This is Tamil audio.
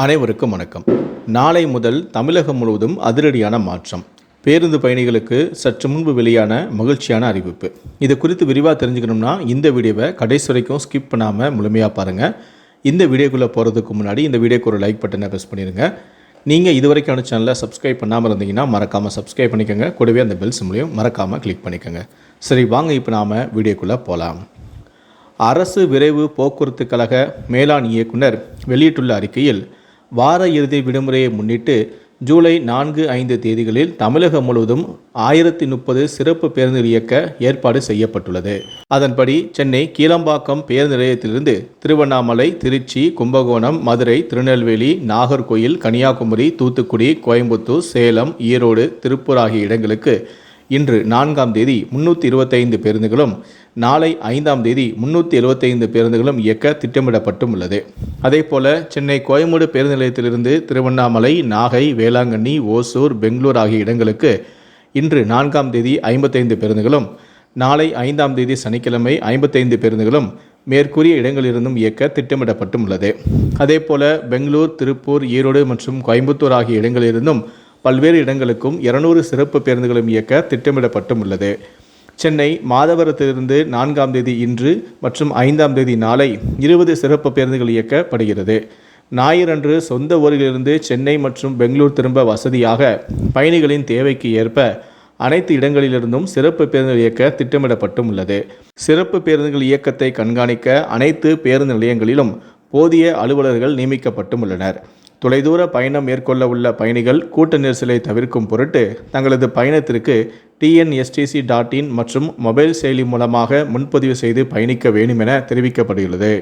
அனைவருக்கும் வணக்கம். நாளை முதல் தமிழகம் முழுவதும் அதிரடியான மாற்றம். பேருந்து பயணிகளுக்கு சற்று முன்பு வெளியான மகிழ்ச்சியான அறிவிப்பு. இது குறித்து விரிவாக தெரிஞ்சுக்கணும்னா இந்த வீடியோவை கடைசி வரைக்கும் ஸ்கிப் பண்ணாமல் முழுமையாக பாருங்கள் இந்த வீடியோக்குள்ளே போகிறதுக்கு முன்னாடி இந்த வீடியோக்கு ஒரு லைக் பட்டனை ப்ரெஸ் பண்ணிடுங்க நீங்கள் இது வரைக்கும் சேனலை சப்ஸ்கிரைப் பண்ணாமல் இருந்தீங்கன்னா மறக்காமல் சப்ஸ்கிரைப் பண்ணிக்கோங்க. கூடவே அந்த பெல் சிம்லையும் மறக்காமல் கிளிக் பண்ணிக்கோங்க. சரி வாங்க இப்போ நாம் வீடியோக்குள்ளே போகலாம் அரசு விரைவு போக்குவரத்து கழக மேலாண் இயக்குனர் வெளியிட்டுள்ள அறிக்கையில் வார இறுதி விடுமுறையை முன்னிட்டு ஜூலை நான்கு ஐந்து தேதிகளில் தமிழகம் முழுவதும் ஆயிரத்தி முப்பது சிறப்பு பேருந்து இயக்க ஏற்பாடு செய்யப்பட்டுள்ளது. அதன்படி சென்னை கீழம்பாக்கம் பேருந்து நிலையத்திலிருந்து திருவண்ணாமலை திருச்சி கும்பகோணம் மதுரை திருநெல்வேலி நாகர்கோயில் கன்னியாகுமரி தூத்துக்குடி கோயம்புத்தூர் சேலம் ஈரோடு திருப்பூர் ஆகிய இடங்களுக்கு இன்று நான்காம் தேதி முன்னூற்றி இருபத்தைந்து பேருந்துகளும் நாளை ஐந்தாம் தேதி முன்னூற்றி எழுபத்தைந்து பேருந்துகளும் இயக்க திட்டமிடப்பட்டும் உள்ளது அதேபோல சென்னை கோயம்பேடு பேருந்து நிலையத்திலிருந்து திருவண்ணாமலை நாகை வேளாங்கண்ணி ஓசூர் பெங்களூர் ஆகிய இடங்களுக்கு இன்று நான்காம் தேதி ஐம்பத்தைந்து பேருந்துகளும் நாளை ஐந்தாம் தேதி சனிக்கிழமை ஐம்பத்தைந்து பேருந்துகளும் மேற்கூறிய இடங்களிலிருந்தும் இயக்க திட்டமிடப்பட்டும் உள்ளது அதேபோல பெங்களூர் திருப்பூர் ஈரோடு மற்றும் கோயம்புத்தூர் ஆகிய இடங்களிலிருந்தும் பல்வேறு இடங்களுக்கும் இருநூறு சிறப்பு பேருந்துகளும் இயக்க திட்டமிடப்பட்டும் உள்ளது சென்னை மாதவரத்திலிருந்து நான்காம் தேதி இன்று மற்றும் ஐந்தாம் தேதி நாளை இருபது சிறப்பு பேருந்துகள் இயக்கப்படுகிறது. ஞாயிறன்று சொந்த ஊரிலிருந்து சென்னை மற்றும் பெங்களூர் திரும்ப வசதியாக பயணிகளின் தேவைக்கு ஏற்ப அனைத்து இடங்களிலிருந்தும் சிறப்பு பேருந்துகள் இயக்க திட்டமிடப்பட்டும் உள்ளது சிறப்பு பேருந்துகள் இயக்கத்தை கண்காணிக்க அனைத்து பேருந்து நிலையங்களிலும் போதிய அலுவலர்கள் நியமிக்கப்பட்டும் உள்ளனர் தொலைதூர பயணம் மேற்கொள்ள உள்ள பயணிகள் கூட்ட நெரிசலை தவிர்க்கும் பொருட்டு தங்களது பயணத்திற்கு டிஎன்எஸ்டிசி டாட் இன் மற்றும் மொபைல் செயலி மூலமாக முன்பதிவு செய்து பயணிக்க வேண்டும் என தெரிவிக்கப்படுகிறது